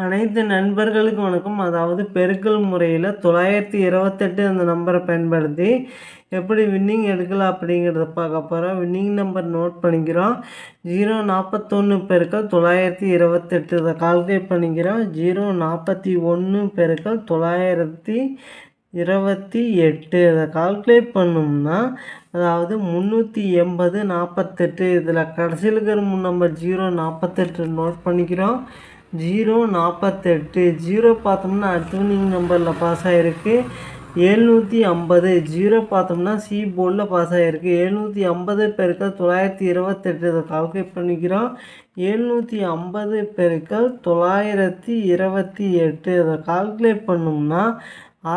அனைத்து நண்பர்களுக்கும் வணக்கம். அதாவது பெருக்கல் முறையில் தொள்ளாயிரத்தி இருபத்தெட்டு அந்த நம்பரை பயன்படுத்தி எப்படி வின்னிங் எடுக்கலாம் அப்படிங்கிறத பார்க்க போகிறோம் வின்னிங் நம்பர் நோட் பண்ணிக்கிறோம். ஜீரோ நாற்பத்தொன்று பெருக்கள் தொள்ளாயிரத்தி இருபத்தெட்டு இதை கால்குலேட் பண்ணிக்கிறோம். ஜீரோ நாற்பத்தி ஒன்று பெருக்கள் தொள்ளாயிரத்தி இருபத்தி எட்டு இதை கால்குலேட் பண்ணோம்னா அதாவது முந்நூற்றி எண்பது நாற்பத்தெட்டு இதில் கடைசியில் இருக்கிற நம்பர் ஜீரோ நாற்பத்தெட்டு நோட் பண்ணிக்கிறோம். ஜீரோ நாற்பத்தெட்டு ஜீரோ பார்த்தோம்னா அட்வினிங் நம்பரில் பாஸ் ஆகிருக்கு எழுநூற்றி ஐம்பது. ஜீரோ பார்த்தோம்னா சி போர்டில் பாஸ் ஆகிருக்கு எழுநூற்றி ஐம்பது பெருக்கள் தொள்ளாயிரத்தி இருபத்தெட்டு. இதை கால்குலேட் பண்ணிக்கிறோம். எழுநூற்றி ஐம்பது பெருக்கள் தொள்ளாயிரத்தி இருபத்தி எட்டு. இதை கால்குலேட் பண்ணோம்னா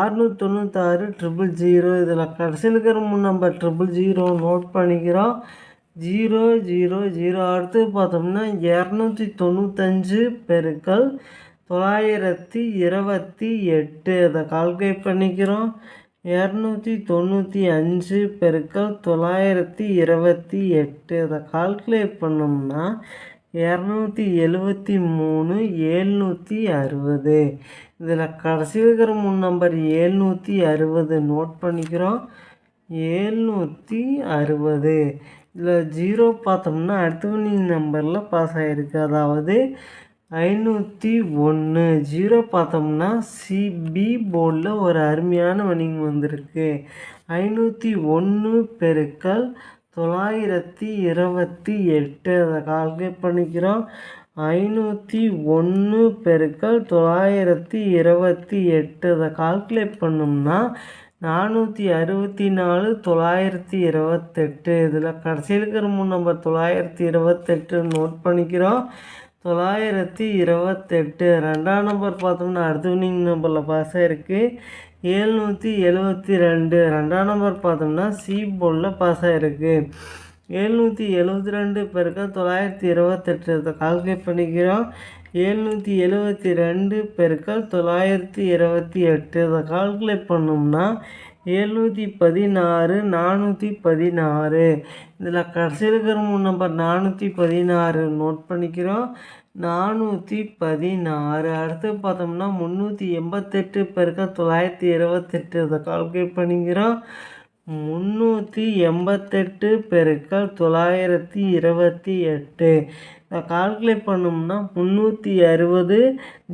அறுநூத்தி தொண்ணூத்தாறு ட்ரிபிள் ஜீரோ இதில் கடைசியில் இருக்கிற முன் நம்பர் ட்ரிபிள் ஜீரோ நோட் பண்ணிக்கிறோம். Zero zero zero. அடுத்து பார்த்தோம்னா இரநூத்தி தொண்ணூத்தஞ்சு பெருக்கள் தொள்ளாயிரத்தி இருபத்தி எட்டு. அதை கால்குலேட் பண்ணிக்கிறோம். இரநூத்தி தொண்ணூற்றி அஞ்சு பெருக்கள் தொள்ளாயிரத்தி இருபத்தி எட்டு. அதை கால்குலேட் பண்ணோம்னா இரநூத்தி எழுபத்தி மூணு ஏழ்நூற்றி அறுபது. இதில் கடைசி இருக்கிற மூணு நம்பர் ஏழ்நூற்றி அறுபது. நோட் பண்ணிக்கிறோம். ஏழ்நூற்றி அறுபது. இதில் ஜீரோ பார்த்தோம்னா அடுத்த நம்பரில் பாஸ் ஆகிருக்கு அதாவது ஐநூற்றி ஒன்று ஜீரோ பார்த்தோம்னா சிபி போர்டில் ஒரு அருமையான வணிகம் வந்திருக்கு. ஐநூற்றி ஒன்று பெருக்கள் தொள்ளாயிரத்தி இருபத்தி எட்டு. அதை கால்குலேட் பண்ணிக்கிறோம். ஐநூற்றி ஒன்று பெருக்கள் தொள்ளாயிரத்தி இருபத்தி எட்டு. அதை கால்குலேட் பண்ணோம்னா நானூற்றி அறுபத்தி நாலு தொள்ளாயிரத்தி இருபத்தெட்டு. இதில் கடைசியில் இருக்கிற மூணு நம்பர் தொள்ளாயிரத்தி இருபத்தெட்டு நோட் பண்ணிக்கிறோம். தொள்ளாயிரத்தி இருபத்தெட்டு. ரெண்டாம் நம்பர் பார்த்தோம்னா அடுத்த வினிங் நம்பரில் பாஸ் ஆகிருக்கு ஏழ்நூற்றி எழுபத்தி ரெண்டு. ரெண்டாம் நம்பர் பார்த்தோம்னா சி போலில் பாஸ் ஆகிருக்கு ஏழ்நூற்றி எழுபத்தி ரெண்டு பெருக்க தொள்ளாயிரத்தி இருபத்தெட்டு. இதை கால்குலேட் பண்ணிக்கிறோம். எழுநூற்றி எழுபத்தி ரெண்டு பெருக்கள் தொள்ளாயிரத்தி இருபத்தி எட்டு. இதை கால்குலேட் பண்ணோம்னா எழுநூற்றி பதினாறு நானூற்றி பதினாறு. இதில் கடைசியில் இருக்கிற மூணு நம்பர் நானூற்றி பதினாறு நோட் பண்ணிக்கிறோம். நானூற்றி பதினாறு. அடுத்து பார்த்தோம்னா முந்நூற்றி எண்பத்தெட்டு பெருக்க தொள்ளாயிரத்தி இருபத்தெட்டு. இதை கால்குலேட் பண்ணிக்கிறோம். முந்நூற்றி எண்பத்தெட்டு பெருக்கள் தொள்ளாயிரத்தி இருபத்தி எட்டு. கால்குலேட் பண்ணோம்னா முந்நூற்றி அறுபது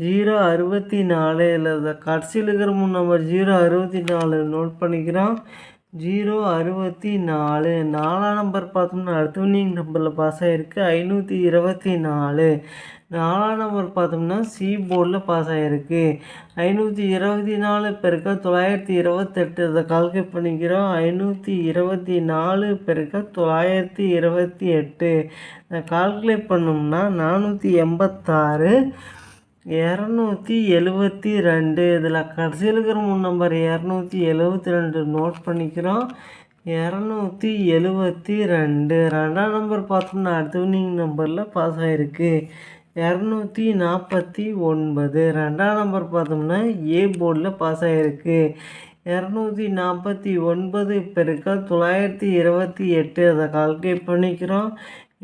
ஜீரோ அறுபத்தி நாலு இல்லை கடைசியில் இருக்கிற மூணு நம்பர் ஜீரோ அறுபத்தி நாலு நோட் பண்ணிக்கிறோம் ஜீரோ அறுபத்தி நாலு நாலாம் நம்பர் பார்த்தோம்னா அடுத்த வினிங் நம்பரில் பாஸ் ஆகிருக்கு ஐநூற்றி இருபத்தி நாலு. நாலாம் நம்பர் பார்த்தோம்னா சி போர்டில் பாஸ் ஆகிருக்கு ஐநூற்றி இருபத்தி நாலு பெருக்க தொள்ளாயிரத்தி இருபத்தெட்டு இதை கால்குலேட் பண்ணிக்கிறோம். ஐநூற்றி இருபத்தி நாலு பெருக்க தொள்ளாயிரத்தி இருபத்தி எட்டு இதை கால்குலேட் பண்ணோம்னா நானூற்றி எண்பத்தாறு இரநூத்தி எழுபத்தி ரெண்டு இதில் கடைசியில் இருக்கிற மூணு நம்பர் இரநூத்தி எழுபத்தி ரெண்டு நோட் பண்ணிக்கிறோம். இரநூத்தி எழுபத்தி ரெண்டு ரெண்டாம் நம்பர் பார்த்தோம்னா அடுத்த வினிங் நம்பரில் பாஸ் ஆகிருக்கு இரநூத்தி நாற்பத்தி ஒன்பது. ரெண்டாம் நம்பர் பார்த்தோம்னா ஏ போர்டில் பாஸ் ஆகிருக்கு இரநூத்தி நாற்பத்தி ஒன்பது பெருக்கள் தொள்ளாயிரத்தி இருபத்தி எட்டு. அதை கால்குலேட் பண்ணிக்கிறோம்.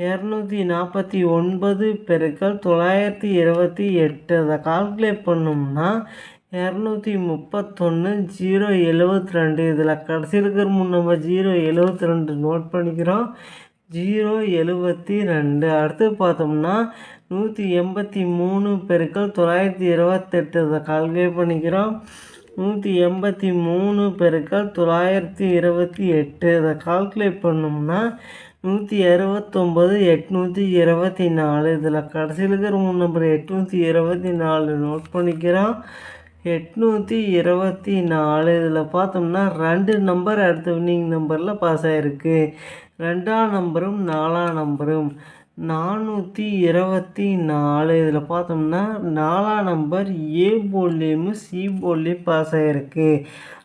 இரநூத்தி நாற்பத்தி ஒன்பது பெருக்கள் தொள்ளாயிரத்தி இருபத்தி எட்டு. அதை கால்குலேட் பண்ணோம்னா இரநூத்தி முப்பத்தொன்று ஜீரோ எழுபத்தி ரெண்டு. இதில் கடைசி இருக்கிற மூணு நம்ம ஜீரோ எழுபத்தி ரெண்டு நோட் பண்ணிக்கிறோம். ஜீரோ எழுபத்தி ரெண்டு. அடுத்து பார்த்தோம்னா நூற்றி எண்பத்தி மூணு பெருக்கள் தொள்ளாயிரத்தி இருபத்தெட்டு. இதை கால்குலேட் பண்ணிக்கிறோம். நூற்றி எண்பத்தி மூணு பெருக்கள் தொள்ளாயிரத்தி இருபத்தி எட்டு. இதை கால்குலேட் பண்ணோம்னா நூற்றி அறுபத்தொம்பது எட்நூற்றி இருபத்தி நாலு. இதில் கடைசியில் இருக்கிற மூணு நம்பர் எட்நூற்றி இருபத்தி நாலு நோட் பண்ணிக்கிறோம். எட்நூற்றி இருபத்தி நாலு. இதில் பார்த்தோம்னா ரெண்டு நம்பர் அடுத்த வின்னிங் நம்பரில் பாஸ் ஆகிருக்கு ரெண்டாம் நம்பரும் நாலாம் நம்பரும் நானூற்றி இருபத்தி நாலு. இதில் பார்த்தோம்னா நாலாம் நம்பர் ஏ போர்ட்லேயும் சி போர்ட்லேயும் பாஸ் ஆகிருக்கு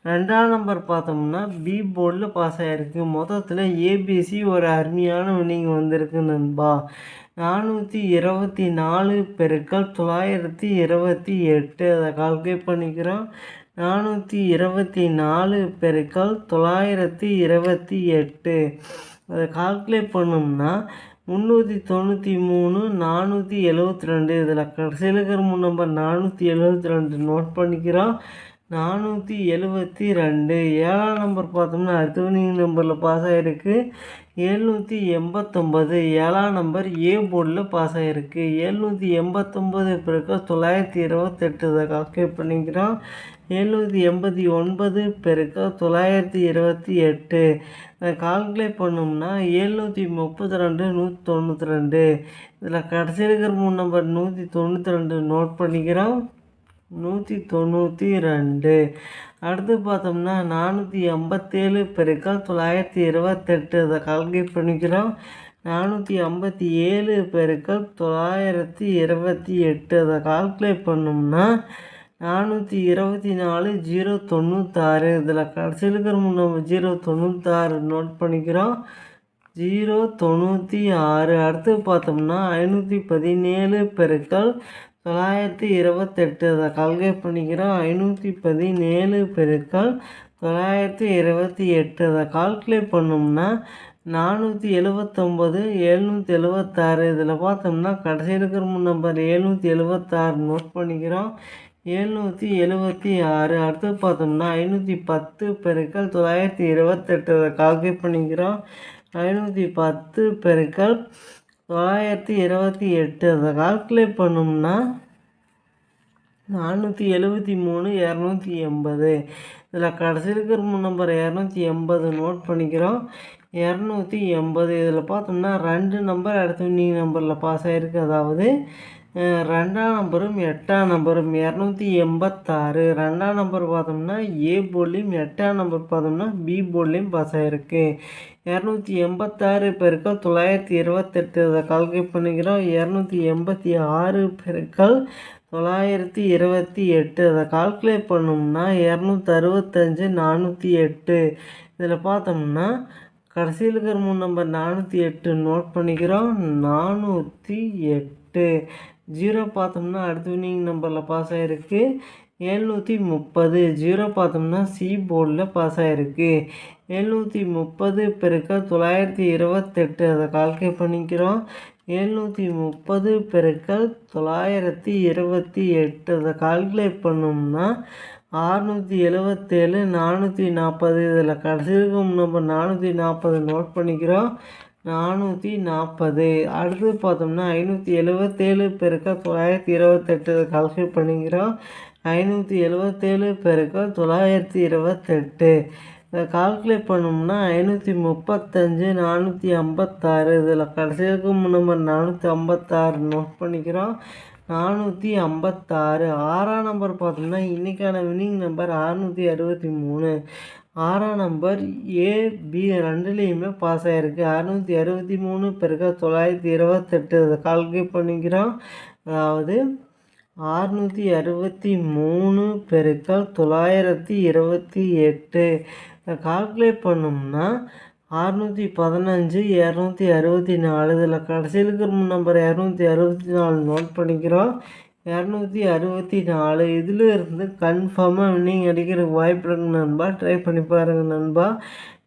ரெண்டாம் நம்பர் பார்த்தோம்னா பி போர்டில் பாஸ் ஆகிருக்கு மொத்தத்தில் ஏபிசி ஒரு அருமையான வினிங் வந்திருக்கு நண்பா. நானூற்றி இருபத்தி நாலு பெருக்கள் தொள்ளாயிரத்தி இருபத்தி எட்டு. அதை கால்குலேட் பண்ணிக்கிறோம். நானூற்றி இருபத்தி நாலு பெருக்கள் தொள்ளாயிரத்தி இருபத்தி எட்டு. அதை கால்குலேட் பண்ணோம்னா முந்நூற்றி தொண்ணூற்றி மூணு நானூற்றி எழுவத்தி ரெண்டு. இதில் கடைசியில் இருக்கிற நம்பர் நானூற்றி எழுவத்தி ரெண்டு நோட் பண்ணிக்கிறோம். நானூற்றி எழுபத்தி ரெண்டு. ஏழாம் நம்பர் பார்த்தோம்னா அடுத்தவனிங் நம்பரில் பாஸ் ஆகிருக்கு எழுநூற்றி எண்பத்தொம்பது ஏழாம் நம்பர் ஏ போர்டில் பாஸ் ஆகிருக்கு எழுநூற்றி எண்பத்தொம்பது பிறகு தொள்ளாயிரத்தி இருபத்தெட்டு இதை கால்குலேட் பண்ணிக்கிறோம். எழுநூற்றி எண்பத்தி ஒன்பது பெருக்க தொள்ளாயிரத்தி இருபத்தி எட்டு. இதை கால்குலேட் பண்ணோம்னா எழுநூற்றி முப்பத்தி ரெண்டு நூற்றி தொண்ணூற்றி ரெண்டு. இதில் கடைசி இருக்கிற மூணு நம்பர் நூற்றி தொண்ணூற்றி ரெண்டு நோட் பண்ணிக்கிறோம். நூற்றி தொண்ணூற்றி ரெண்டு. அடுத்து பார்த்தோம்னா நானூற்றி எண்பத்தேழு பெருக்கால் தொள்ளாயிரத்தி இருபத்தெட்டு. அதை கால்குலேட் பண்ணிக்கிறோம். நானூற்றி ஐம்பத்தி ஏழு பெருக்கள் தொள்ளாயிரத்தி இருபத்தி எட்டு அதை கால்குலேட் பண்ணோம்னா நானூற்றி இருபத்தி நாலு ஜீரோ தொண்ணூத்தாறு. இதில் கடைசியில் இருக்கிற நம்ம ஜீரோ தொண்ணூத்தாறு நோட் பண்ணிக்கிறோம். ஜீரோ தொண்ணூற்றி ஆறு. அடுத்து பார்த்தோம்னா ஐநூற்றி பதினேழு பெருக்கள் தொள்ளாயிரத்தி இருபத்தெட்டு அதை கால்குலேட் பண்ணிக்கிறோம். ஐநூற்றி பதினேழு பெருக்கள் தொள்ளாயிரத்தி இருபத்தி எட்டு அதை கால்குலேட் பண்ணோம்னா நானூற்றி எழுபத்தொம்பது எழுநூற்றி எழுபத்தாறு இதில் பார்த்தோம்னா கடைசியில் இருக்கிற நம்பர் எழுநூற்றி எழுபத்தாறு நோட் பண்ணிக்கிறோம். எழுநூற்றி எழுபத்தி ஆறு. அடுத்து பார்த்தோம்னா ஐநூற்றி பத்து பெருக்கள் தொள்ளாயிரத்தி இருபத்தெட்டு கால்குலேட் பண்ணிக்கிறோம். ஐநூற்றி பத்து பெருக்கள் தொள்ளாயிரத்தி இருபத்தி எட்டு அதை கால்குலேட் பண்ணோம்னா நானூற்றி எழுபத்தி மூணு இரநூத்தி எண்பது. இதில் கடைசி இருக்கிற நம்பர் இரநூத்தி எண்பது நோட் பண்ணிக்கிறோம். இரநூத்தி எண்பது இதில் பார்த்தோம்னா ரெண்டு நம்பர் அடுத்த வின்னிங் நம்பரில் பாஸ் ஆகிருக்கு அதாவது ரெண்டாம் நம்பரும் எட்டாம் நம்பரும் இரநூத்தி எண்பத்தாறு. ரெண்டாம் நம்பர் பார்த்தோம்னா ஏ போல்லையும் எட்டாம் நம்பர் பார்த்தோம்னா பி போல்லையும் பாஸ் ஆகிருக்கு இரநூத்தி எண்பத்தாறு பெருக்கள் தொள்ளாயிரத்தி இருபத்தெட்டு. அதை கால்குலேட் பண்ணிக்கிறோம். இரநூத்தி எண்பத்தி ஆறு பெருக்கள் தொள்ளாயிரத்தி இருபத்தி எட்டு. அதை கால்குலேட் பண்ணோம்னா இரநூத்தி அறுபத்தஞ்சு நானூற்றி எட்டு. இதில் பார்த்தோம்னா கடைசியில் இருக்கிற மூணு நம்பர் நானூற்றி எட்டு நோட் பண்ணிக்கிறோம். நானூற்றி எட்டு. ஜீரோ பார்த்தோம்னா அடுத்த வினிங் நம்பரில் பாஸ் ஆகிருக்கு எழுநூற்றி முப்பது. ஜீரோ பார்த்தோம்னா சி போர்டில் பாஸ் ஆகிருக்கு எழுநூற்றி முப்பது பெருக்க தொள்ளாயிரத்தி இருபத்தெட்டு. அதை கால்குலேட் பண்ணிக்கிறோம். எழுநூற்றி முப்பது பெருக்கல் தொள்ளாயிரத்தி இருபத்தி எட்டு. அதை கால்குலேட் பண்ணோம்னா ஆறுநூற்றி எழுபத்தேழு நானூற்றி நாற்பது இதில் கடைசி இருக்கும் நம்ம நானூற்றி நாற்பது நோட் பண்ணிக்கிறோம். நானூற்றி நாற்பது அடுத்து பார்த்தோம்னா ஐநூற்றி எழுவத்தேழு பெருக்க தொள்ளாயிரத்தி இருபத்தெட்டு கால்குலேட் பண்ணிக்கிறோம். ஐநூற்றி எழுவத்தேழு பெருக்க தொள்ளாயிரத்தி இருபத்தெட்டு. இதை கால்குலேட் பண்ணோம்னா ஐநூற்றி முப்பத்தஞ்சு நானூற்றி ஐம்பத்தாறு. இதில் கடைசியாக நம்பர் நானூற்றி ஐம்பத்தாறு நோட் பண்ணிக்கிறோம். நானூற்றி ஐம்பத்தாறு. ஆறாம் நம்பர் பார்த்தோம்னா இன்றைக்கான வின்னிங் நம்பர் அறநூற்றி அறுபத்தி மூணு. ஆறாம் நம்பர் ஏ பி ரெண்டுலேயுமே பாஸ் ஆகிருக்கு அறுநூற்றி அறுபத்தி மூணு பிறகு தொள்ளாயிரத்தி இருபத்தெட்டு அதை கால்குலேட் பண்ணிக்கிறோம். அதாவது ஆறுநூற்றி அறுபத்தி மூணு பெருக்கள் தொள்ளாயிரத்தி இருபத்தி எட்டு. கால்குலேட் பண்ணோம்னா அறுநூற்றி பதினஞ்சு இரநூத்தி அறுபத்தி நாலு. இதில் கடைசியில் இருக்கிற நம்பர் இரநூத்தி அறுபத்தி நாலு நோட் பண்ணிக்கிறோம். இரநூத்தி அறுபத்தி நாலு. இதில் இருந்து கன்ஃபார்மாக வின்னிங் அடிக்கிற வாய்ப்பு இருக்குங்க நண்பா. ட்ரை பண்ணி பாருங்கள் நண்பா.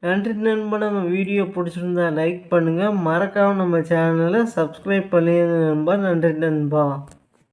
நன்றி நண்பா. நம்ம வீடியோ பிடிச்சிருந்தா லைக் பண்ணுங்கள் மறக்காமல் நம்ம சேனலை சப்ஸ்கிரைப் பண்ணிடுங்க நண்பா. நன்றி நண்பா.